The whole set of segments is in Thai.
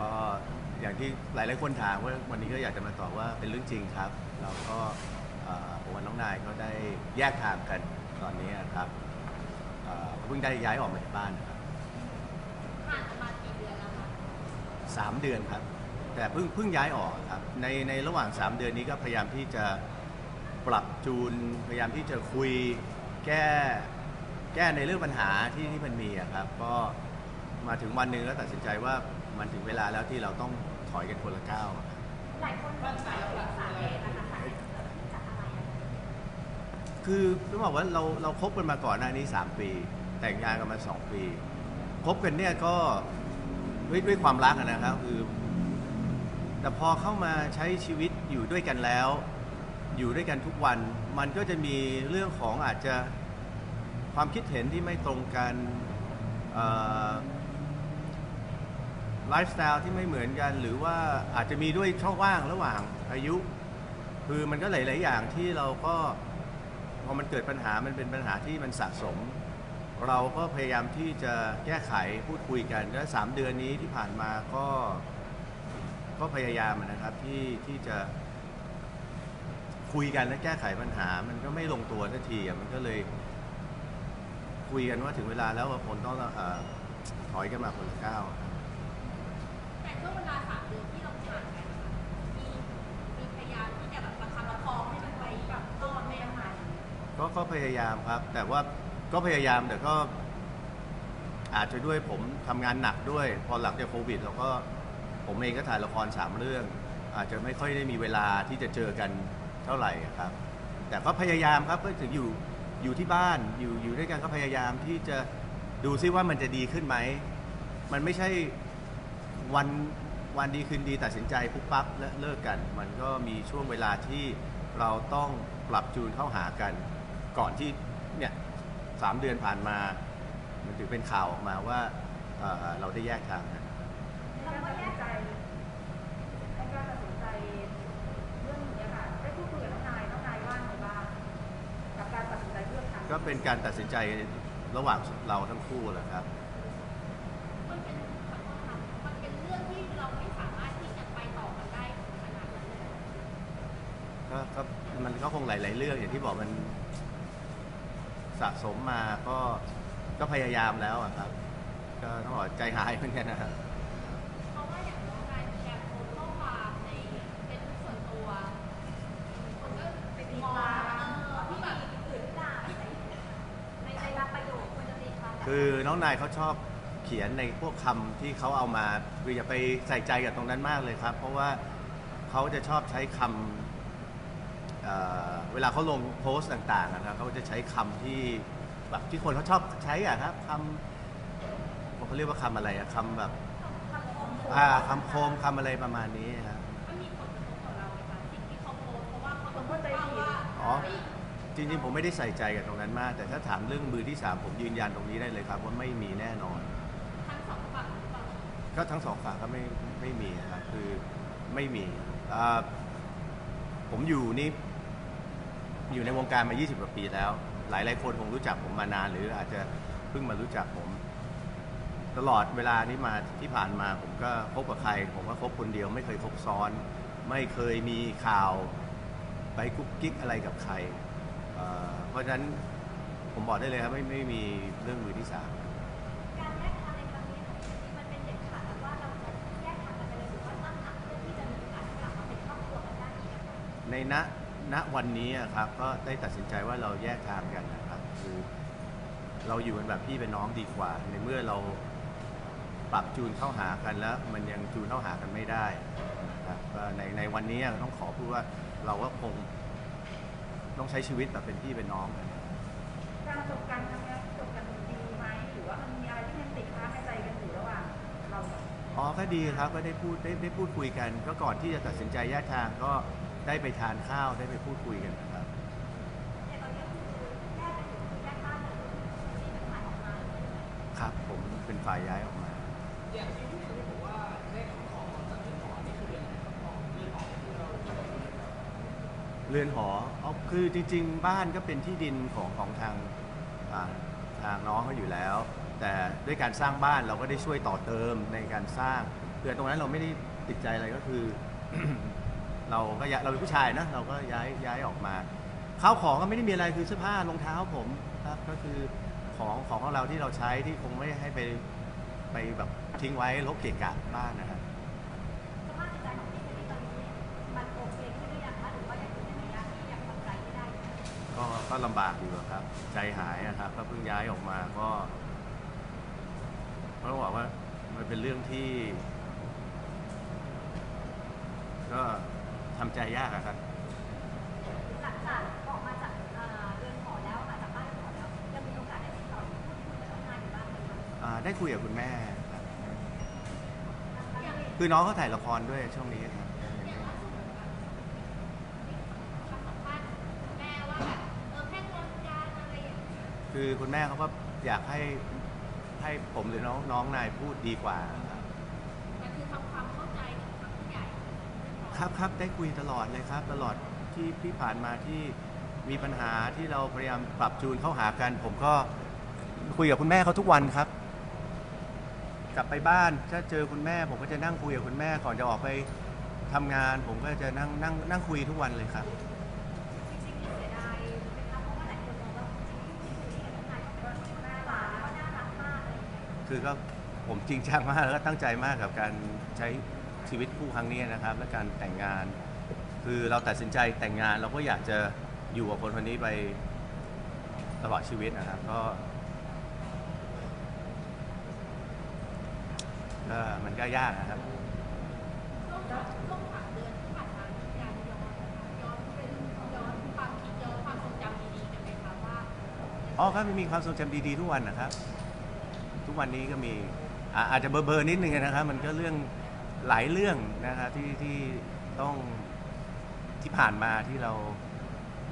ก็อย่างที่หลายๆคนถามว่าวันนี้ก็อยากจะมาตอบว่าเป็นเรื่องจริงครับ เราก็เอ่อผมกับน้องนายก็ได้แยกทางกันตอนนี้ครับเอ่อเพิ่งได้ย้ายออกมาจากบ้านนะครับผ่านประมาณกี่เดือนแล้วคะสามเดือนครับ แต่เพิ่งเพิ่งย้ายออกครับในในระหว่าง3เดือนนี้ก็พยายามที่จะปรับจูนพยายามที่จะคุยแก้แก้ในเรื่องปัญหาที่ที่มันมีอะครับก็มาถึงวันหนึ่งแล้วตัดสินใจว่า มันถึงเวลาแล้วที่เราต้องถอยกันคนละก้าวอะครับหลายคนสงสัยว่าสาเหตุนะคะสาเหตุเกิดขึ้นจากอะไรอะคือต้องบอกว่าเราเราคบกันมาก่อนหน้านี้ 3 ปี แต่งงานกันมา 2 ปีคบกันเนี่ยก็ด้วยด้วยความรักอะนะครับคือ แต่พอเข้ามาใช้ชีวิตอยู่ด้วยกันแล้ว อยู่ด้วยกันทุกวัน มันก็จะมีเรื่องของอาจจะความคิดเห็นที่ไม่ตรงกัน ไลฟ์สไตล์ที่ไม่เหมือนกัน หรือว่าอาจจะมีด้วยช่องว่างระหว่างอายุ คือมันก็หลาย ๆ อย่างที่เราก็พอมันเกิดปัญหามันเป็นปัญหาที่มันสะสม เราก็พยายามที่จะแก้ไขพูดคุยกันและสามเดือนนี้ที่ผ่านมาก็ก็พยายามนะครับที่ที่จะคุยกันและแก้ไขปัญหา มันก็ไม่ลงตัวสักทีมันก็เลยคุยกันว่าถึงเวลาแล้วว่าคนต้องอถอยกันมาคนละก้าว วลาสามเดือนที่เราผ่านกันนะคะมีมีพยายามที่จะแบบประคับประคองให้มันไปแบบรอดไม่ได้ก็ก็พยายามครับ แต่ว่าก็พยายามแต่ก็ อาจจะด้วยผมทำงานหนักด้วย พอหลังจากโควิดเราก็ผมเองก็ถ่ายละครสามเรื่อง อาจจะไม่ค่อยได้มีเวลาที่จะเจอกันเท่าไหร่ครับ แต่ก็พยายามครับก็ถึงอยู่อยู่ที่บ้านอยู่อยู่ด้วยกันก็พยายามที่จะดูซิว่ามันจะดีขึ้นไหม มันไม่ใช่วัน วันดีคืนดีตัดสินใจปุ๊บปั๊บและเลิกกัน มันก็มีช่วงเวลาที่เราต้องปรับจูนเข้าหากัน ก่อนที่เนี่ยสามเดือนผ่านมา มันถึงเป็นข่าวออกมาว่าเอ่อเราได้แยกทางกัน ในการตัดสินใจในการตัดสินใจเรื่องนี้ค่ะได้พูดคุยกับน้องนายน้องนายว่าไงบ้างกับการตัดสินใจเลือกทาง ก็เป็นการตัดสินใจระหว่างเราทั้งคู่แหละครับ มันเป็นขอโทษค่ะมันเป็นเรื่องที่เราไม่สามารถที่จะไปต่อกันได้ขนาดนั้นเลย ก็ก็มันก็ค งหลาย ๆ เรื่องอย่างที่บอกมันสะสมมาก็ก็พยายามแล้วอะครับ ก็ต้องบอกใจหายเหมือนกันนะครับ เพราะว่าอย่างน้องนายแกโพสต์ข้อความในเฟซบุ๊กส่วนตัว คนก็ไปตีความเออที่แบบอื่นด่าอะไรอย่างเงี้ยในในรับประโยคควรจะตีความแบบคือน้องนายเขาชอบเขียนในพวกคำที่เขาเอามาคืออย่าไปใส่ใจกับตรงนั้นมากเลยครับ เพราะว่าเขาจะชอบใช้คำเอ่อเวลาเขาลงโพสต์ต่างๆนะครับเขาจะใช้คำที่แบบที่คนเขาชอบใช้อะครับคำเขาเรียกว่าคำอะไรอะคำแบบอ่าคำโคมคำอะไรประมาณนี้ครับมันมีผลกระทบต่อเราไหมคะสิ่งที่เขาโพสต์เพราะว่าเขาเข้าใจว่าอ๋อเฮ้ยจริงๆ ผมไม่ได้ใส่ใจกับตรงนั้นมาก แต่ถ้าถามเรื่องมือที่สามผมยืนยันตรงนี้ได้เลยครับว่าไม่มีแน่นอนทั้งสองฝั่งหรือเปล่าก็ทั้งสองฝั่งก็ไม่ไม่มีนะครับคือไม่มีอ่าผมอยู่นี่ อยู่ในวงการมา 20 กว่าปีแล้ว หลายหลายๆคนคงรู้จักผมมานาน หรืออาจจะเพิ่งมารู้จักผม ตลอดเวลานี้มาที่ผ่านมาผมก็คบกับใคร ผมก็คบคนเดียว ไม่เคยคบซ้อน ไม่เคยมีข่าวไปกุ๊กกิ๊กอะไรกับใครเอ่อเพราะฉะนั้นผมบอกได้เลยครับไม่ไม่มีเรื่องมือที่สามการแยกทางในครั้งนี้มันเป็นเด็ดขาดแล้วว่าเราจะแยกทางกันไปเลยหรือว่าตั้งหลักเพื่อที่จะมีโอกาสกลับมาเป็นครอบครัวกันได้อีกอะคะในณ ณวันนี้อะครับก็ได้ตัดสินใจว่าเราแยกทางกันนะครับคือเราอยู่กันแบบพี่เป็นน้องดีกว่า ในเมื่อเราปรับจูนเข้าหากันแล้ว มันยังจูนเข้าหากันไม่ได้นะครับก็ในในวันนี้ต้องขอพูดว่าเราก็คงต้องใช้ชีวิตแบบเป็นพี่เป็นน้องกัน การจบกันครั้งนี้จบกันดีไหมหรือว่ามันมีอะไรที่ยังติดค้างในใจกันอยู่ระหว่างเรากับ อ๋อก็ดีครับก็ได้พูดได้ได้พูดคุยกัน ก็ก่อนที่จะตัดสินใจแยกทางก็ ได้ไปทานข้าวได้ไปพูดคุยกันนะครับ ครับผมเป็นฝ่ายย้ายออกมา อย่างที่พี่เขาบอกว่าได้ของขอจากที่หอนี่คือยังไงครับของที่หอที่เราเรือนหอเอคือจริง ๆ บ้านก็เป็นที่ดินของของทางอ่าทางน้องเขาอยู่แล้ว แต่ด้วยการสร้างบ้านเราก็ได้ช่วยต่อเติมในการสร้างคือตรงนั้นเราไม่ได้ติดใจอะไรก็คือ เราก็ย้ายเราเป็นผู้ชายนะเราก็ย้ายย้ายออกมาข้าวของก็ไม่ได้มีอะไรคือเสื้อผ้ารองเท้าผมครับก็คือของของของเราที่เราใช้ที่คงไม่ให้ไปไปแบบทิ้งไว้ลบเกะกะบ้านนะครับสภาพจิตใจของพี่คนนี้ตอนนี้มันโอเคขึ้นหรือยังคะหรือว่ายังอยู่ในระยะที่ยังทำใจไม่ได้อยู่ก็ก็ลำบากอยู่อะครับ ใจหายนะครับ ก็เพิ่งย้ายออกมาก็ก็ต้องบอกว่ามันเป็นเรื่องที่ ก็ ทำใจยากอะครับ หลังจากออกมาจากเอ่อเรือนหอแล้วมาจากบ้านเรือนหอแล้วยังมีโอกาสได้ติดต่อพูดคุยกับน้องนายอยู่บ้างไหมคะอ่าได้คุยกับคุณแม่ครับยังคือน้องเขาถ่ายละครด้วยช่วงนี้ครับคำสัมภาษณ์แม่ว่าแบบเออแค่งอนกันอะไรอย่างเงี้ยคือคุณแม่เขาก็อยากให้ให้ผมหรือน้องน้องนายพูดดีกว่าครับ แต่คือทำความเข้าใจกับทางผู้ใหญ่ ครับครับได้คุยตลอดเลยครับ ตลอดที่ที่ผ่านมาที่มีปัญหาที่เราพยายามปรับจูนเข้าหากัน ผมก็คุยกับคุณแม่เขาทุกวันครับ กลับไปบ้านถ้าเจอคุณแม่ ผมก็จะนั่งคุยกับคุณแม่ก่อนจะออกไปทำงาน ผมก็จะนั่งนั่งนั่งคุยทุกวันเลยครับ คือก็ผมจริงจังมากแล้วก็ตั้งใจมากกับการใช้ ชีวิตคู่ครั้งนี้นะครับ และการแต่งงาน คือเราตัดสินใจแต่งงานเราก็อยากจะอยู่กับคนคนนี้ไปตลอดชีวิตนะครับ ก็ก็มันก็ยากนะครับช่วงช่วงสามเดือนที่ผ่านมามีการย้อนนะคะย้อนเป็นย้อนความคิดย้อนความทรงจำดีๆกันไหมคะว่าอ๋อก็มีความทรงจำดีๆทุกวันนะครับ ทุกวันนี้ก็มีอ่าอาจจะเบอร์ๆนิดนึงนะครับ มันก็เรื่อง หลายเรื่องนะครับที่ที่ต้องที่ผ่านมาที่เรา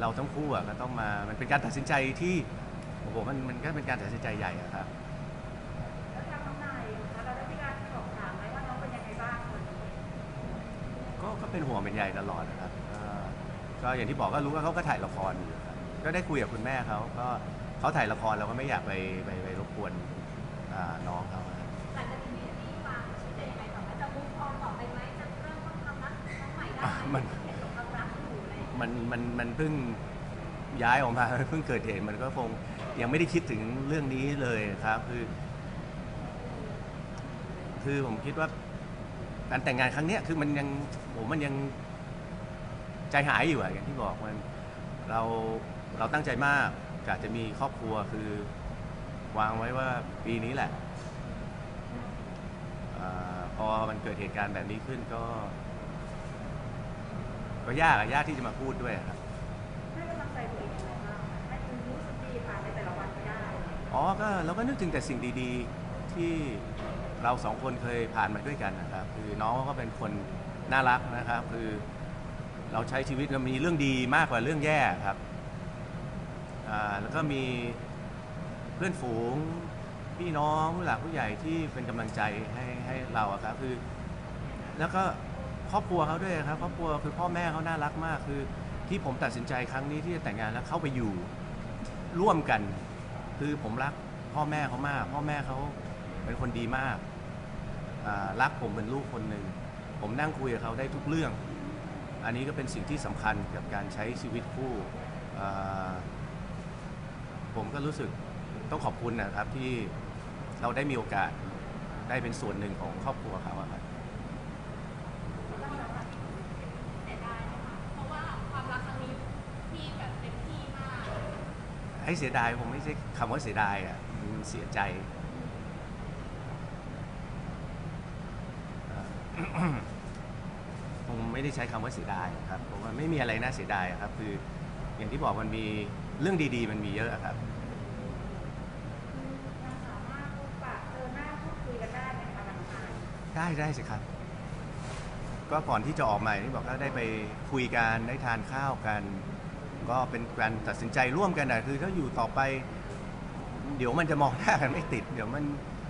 เราทั้งคู่อะก็ต้องมา มันเป็นการตัดสินใจที่โอ้โหมันมันก็เป็นการตัดสินใจใหญ่อะครับ แล้วทางน้องนายนะคะเราได้มีการสอบถามไหมว่าน้องเป็นยังไงบ้างตอนนี้ก็ก็เป็นห่วงเป็นใยตลอดนะครับก็ก็อย่างที่บอกก็รู้ว่าเขาก็ถ่ายละครอยู่ครับก็ได้คุยกับคุณแม่เขาก็เขาถ่ายละครเราก็ไม่อยากไปไปไปรบกวนอ่าน้องเขาอะ มันเห็นความรักอยู่อะไรอย่างเงี้ยมันมันมันเพิ่งย้ายออกมาเพิ่งเกิดเหตุมันก็คงยังไม่ได้คิดถึงเรื่องนี้เลยครับ คือ คือผมคิดว่าการแต่งงานครั้งเนี้ยคือมันยังผมมันยังใจหายอยู่อะอย่างที่บอกมันเราเราตั้งใจมากกะจะมีครอบครัวคือ วางไว้ว่าปีนี้แหละอาพอมันเกิดเหตุการณ์แบบนี้ขึ้นก็ ก็ยากอะยากที่จะมาพูดด้วยอะครับ ให้กำลังใจตัวเองยังไงบ้างให้คุณรู้สึกดีผ่านไปแต่ละวันไปได้อ๋อก็เราก็นึกถึงแต่สิ่งดีๆที่เราสองคนเคยผ่านมาด้วยกันนะครับ คือน้องเขาก็เป็นคนน่ารักนะครับ คือเราใช้ชีวิตเรามีเรื่องดีมากกว่าเรื่องแย่ครับอ่าแล้วก็มีเพื่อนฝูงพี่น้องผู้หลักผู้ใหญ่ที่เป็นกำลังใจให้ให้เราอะครับคือ แล้วก็ ครอบครัวเขาด้วยครับครอบครัวคือพ่อแม่เขาน่ารักมากคือ ที่ผมตัดสินใจครั้งนี้ที่จะแต่งงานแล้วเข้าไปอยู่ร่วมกัน คือผมรักพ่อแม่เขามาก พ่อแม่เขาเป็นคนดีมากอ่ารักผมเป็นลูกคนหนึ่งผมนั่งคุยกับเขาได้ทุกเรื่อง อันนี้ก็เป็นสิ่งที่สำคัญกับการใช้ชีวิตคู่อ่าผมก็รู้สึกต้องขอบคุณนะครับที่เราได้มีโอกาสได้เป็นส่วนหนึ่งของครอบครัวเขาอะครับ เสียดายนะคะเพราะว่าความรักครั้งนี้พี่แบบเต็มที่มาก ให้เสียดายผมไม่ใช่คำว่าเสียดายอะมันเสียใจเอ่อผมไม่ได้ใช้คำว่าเสียดายครับเพราะว่าไม่มีอะไรน่าเสียดายอะครับ คืออย่างที่บอกมันมีเรื่องดี ๆ มันมีเยอะอะครับยังสามารถพบปะเจอหน้าพูดคุยกันได้ไหมคะน้องนายได้ได้สิครับ ก็ก่อนที่จะออกมาอย่างที่บอกก็ได้ไปคุยกันได้ทานข้าวกัน ก็เป็นการตัดสินใจร่วมกันนะคือถ้าอยู่ต่อไป เดี๋ยวมันจะมองหน้ากันไม่ติด เดี๋ยวมัน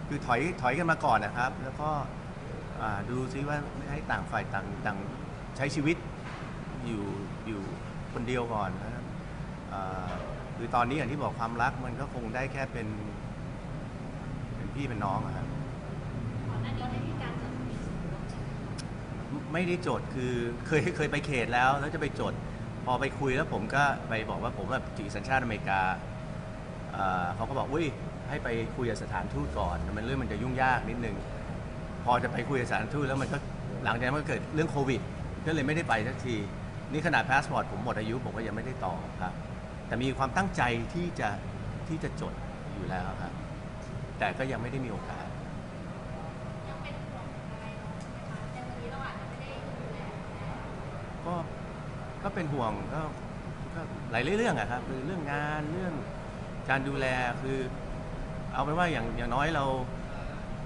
คือถอยถอยกันมาก่อนนะครับ แล้วก็อ่าดูซิว่าให้ต่างฝ่ายต่างต่างใช้ชีวิตอยู่อยู่คนเดียวก่อนนะครับอ่าคือตอนนี้อย่างที่บอกความรักมันก็คงได้แค่เป็น เป็นพี่เป็นน้องอะครับ ก่อนหน้านี้ได้มีการจดทะเบียนสมรสไม่ได้จดคือเคยเคยไปเขตแล้ว แล้วจะไปจดพ อไปคุยแล้วผมก็ไปบอกว่าผมแบบถือสัญชาติอเมริกาเอ่อเขาก็บอกอุ้ยให้ไปคุยกับสถานทูตก่อน มันเรื่องมันจะยุ่งยากนิดนึง พอจะไปคุยกับสถานทูตแล้วมันก็หลังจากนั้นมันก็เกิดเรื่องโควิด ก็เลยไม่ได้ไปสักที นี่ขนาดพาสปอร์ตผมหมดอายุผมก็ยังไม่ได้ต่อครับ แต่มีความตั้งใจที่จะที่จะจดอยู่แล้วครับ แต่ก็ยังไม่ได้มีโอกาส ก็เป็นห่วงก็ก็หลายเรื่องอะครับคือเรื่องงานเรื่องการดูแลคือ เอาเป็นว่าอย่างอย่างน้อยเรา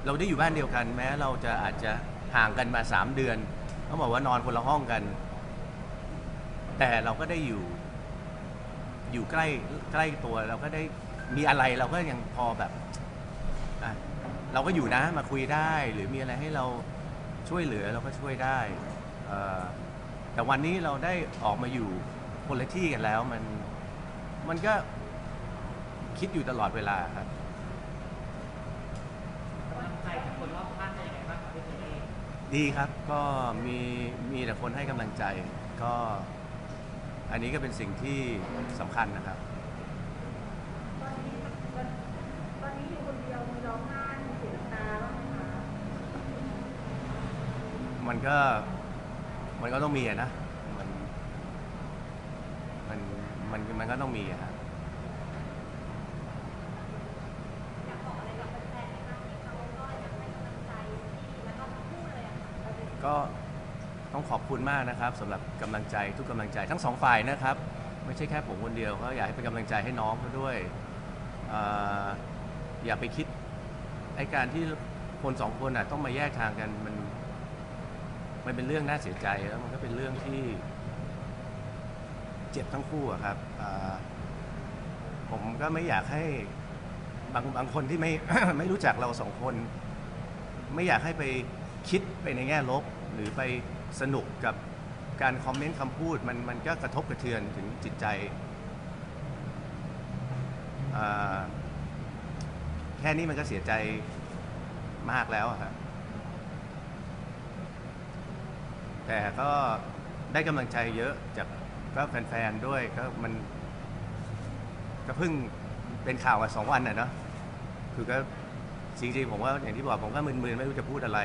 เราได้อยู่บ้านเดียวกัน แม้เราจะอาจจะห่างกันมาสามเดือนเขาบอกว่านอนคนละห้องกัน แต่เราก็ได้อยู่ อยู่ใกล้ใกล้ตัวเราก็ได้มีอะไรเราก็ยังพอแบบอะเราก็อยู่นะมาคุยได้หรือมีอะไรให้เราช่วยเหลือเราก็ช่วยได้เอ่อ แต่วันนี้เราได้ออกมาอยู่คนละที่กันแล้วมันมันก็คิดอยู่ตลอดเวลาครับ กำลังใจจากคนรอบข้างเป็นยังไงบ้างครับพี่เจนี่ดีครับก็มีมีแต่คนให้กำลังใจก็อันนี้ก็เป็นสิ่งที่สำคัญนะครับ ตอนนี้ตอนนี้อยู่คนเดียวมีร้องไห้มีเสียน้ำตาบ้างไหมคะมันก็ มันก็ต้องมีอะนะ มัน มัน มัน มันก็ต้องมีอะครับอยากบอกอะไรกับแฟนๆไหมคะที่เขาก็ยังให้กำลังใจที่แล้วก็พูดเลยอะค่ะก็ต้องขอบคุณมากนะครับสำหรับกำลังใจทุกกำลังใจทั้งสองฝ่ายนะครับ ไม่ใช่แค่ผมคนเดียวก็อยากให้เป็นกำลังใจให้น้องเขาด้วยเอ่ออย่าไปคิดไอ้การที่คนสองคนอะต้องมาแยกทางกันมัน มันเป็นเรื่องน่าเสียใจแล้วมันก็เป็นเรื่องที่ เจ็บทั้งคู่อะครับอ่อผมก็ไม่อยากให้บางบางคนที่ไม่ ไม่รู้จักเราสองคน ไม่อยากให้ไปคิดไปในแง่ลบ หรือไปสนุกกับการคอมเมนต์คำพูดมันมันก็กระทบกระเทือนถึงจิตใจอ่าแค่นี้มันก็เสียใจมากแล้วอะครับ แต่ก็ได้กำลังใจเยอะจากก็แฟนๆด้วยก็มันก็เพิ่งเป็นข่าวมาสองวันน่ะเนาะคือก็จริงๆผมว่าอย่างที่บอกผมก็มึนๆไม่รู้จะพูดอะไร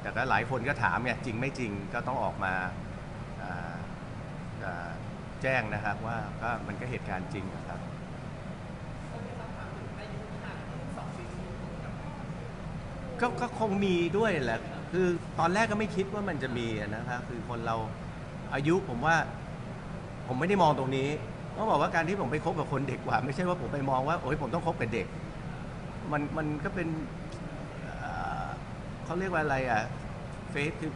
แต่ก็หลายคนก็ถามไงจริงไม่จริงก็ต้องออกมาแจ้งนะครับว่าก็มันก็เหตุการณ์จริงนะครับก็คงมีด้วยแหละ คือตอนแรกก็ไม่คิดว่ามันจะมีนะครับคือคนเราอายุผมว่า ผมไม่ได้มองตรงนี้ต้องบอกว่าการที่ผมไปคบกับคนเด็กกว่า ไม่ใช่ว่าผมไปมองว่าโอ้ยผมต้องคบกับเด็ก มันมันก็เป็นเอ่อเขาเรียกว่าอะไรอะเฟสคือ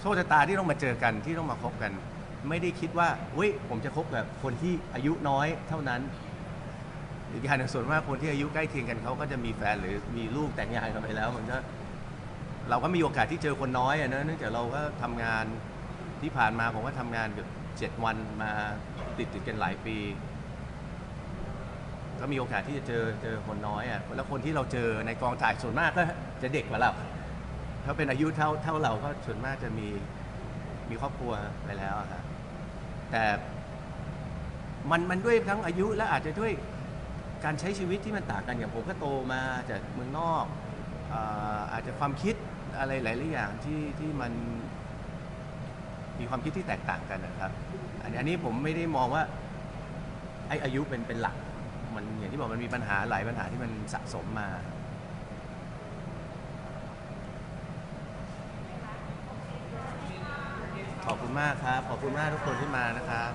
โชคชะตาที่ต้องมาเจอกันที่ต้องมาคบกัน ไม่ได้คิดว่าอุ้ยผมจะคบกับคนที่อายุน้อยเท่านั้น อีกอย่างหนึ่งส่วนมากคนที่อายุใกล้เคียงกันเขาก็จะมีแฟนหรือมีลูกแต่งงานกันไปแล้ว มันก็ เราก็มีโอกาสที่เจอคนน้อยอะเนอะเนื่องจากเราก็ทำงานที่ผ่านมาผมก็ทำงานเกือบเจ็ดวันมาติดติดๆกันหลายปี ก็มีโอกาสที่จะเจอเจอคนน้อยอะแล้วคนที่เราเจอในกองถ่ายส่วนมากก็จะเด็กกว่าเรา ถ้าเป็นอายุเท่าเท่าเราก็ส่วนมากจะมีมีครอบครัวไปแล้วอะครับแต่มันมันด้วยทั้งอายุและอาจจะด้วยการใช้ชีวิตที่มันต่างกันอย่างผมก็โตมาจากเมืองนอก อาอาจจะความคิดอะไรหลายๆอย่างที่ที่มันมีความคิดที่แตกต่างกันนะครับ อันนี้อันนี้ผมไม่ได้มองว่าไออายุเป็นเป็นหลัก มันอย่างที่บอกมันมีปัญหาหลายปัญหาที่มันสะสมมา ขอบคุณมากครับ ขอบคุณมากทุกคนที่มานะครับ